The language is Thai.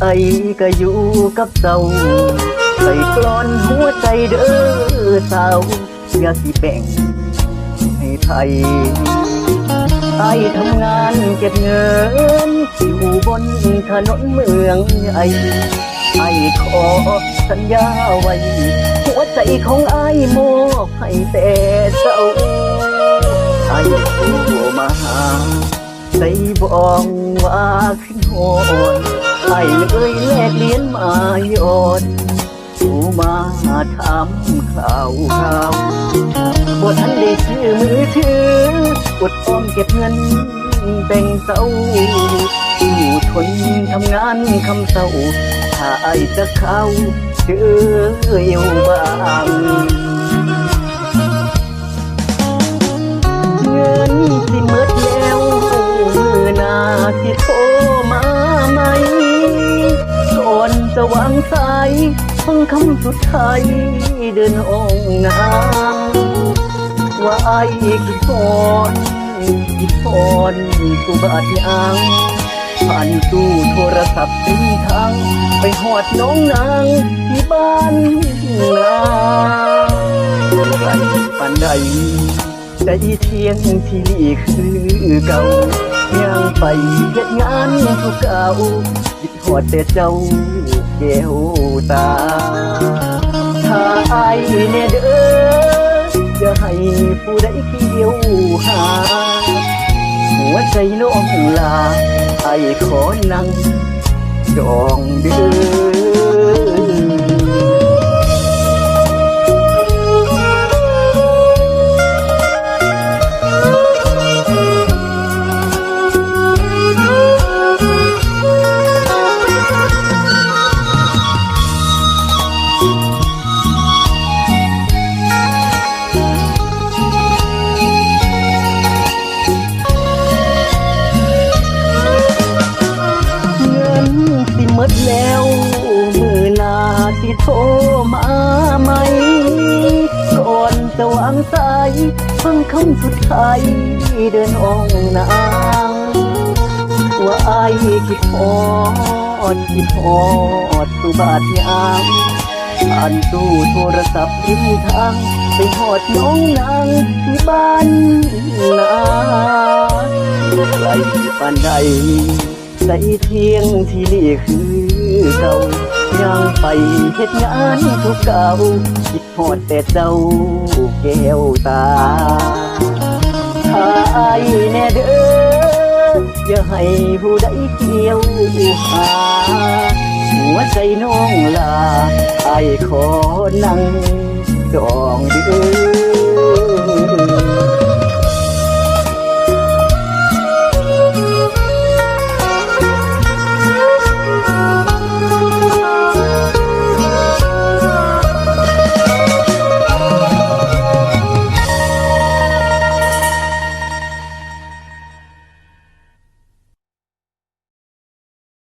ไอก็อยู่กับเจ้าใส่กลอนหัวใจเด้อสาวอย่าสิแบ่งให้ไทยไอทำงานเก็บเงินอยู่บนถนนเมืองใหญ่ไอขอสัญญาไว้หัวใจของไอมอบให้แต่เจ้าไอโทรมาหาใจบอก ว่าขึ้นหอนไอ้เลยแลกเลี้ยนมาหยอดกูมาถามข่าวข่าวบททันได้ชื่อมือถือกดออมเก็บเงินแต่งเศร้าอยู่ทนทำงานคำเศร้าถ้าไอ้จะเข้าเจอเอวบาง ก่อนจะวางสายฟังคำสุดท้ายเดินห้องน้ำว่าไอ้คิดพอนคิดพอนกูบาดยางผ่านตู้โทรศัพท์เป็นทาง ไปหอดน้องนางที่บ้านนาไกลปานใดใจเที่ยงที่นี่คือเก่ายังไปเฮ็ดงานทุกเก่า ขอดแต่เจ้าแก้วตา ถ้าอายแน่เด้อจะให้ผู้ใดเกี่ยวหา หัวใจน้องลาไอ้ขอนั่งจองเดือ มาไหมก่อนจะวางสายฟังคำสุดท้ายเดินอองนางว่าไอ้คิดอดคิดอดสุบาทยามผ่านตู้โทรศัพท์ริมทางไปหอดน้องนางที่บ้านนาไกลปานใดใจเที่ยงที่นี่คือเก่า ยังไปเหตุงานทุกเก่าคิดหอดแต่เจ้าแก้วตาถ้าอายแน่เด้ออย่าให้ผู้ใดเกี่ยวหาหัวใจน้องลาไอขอนั่งดองเดือ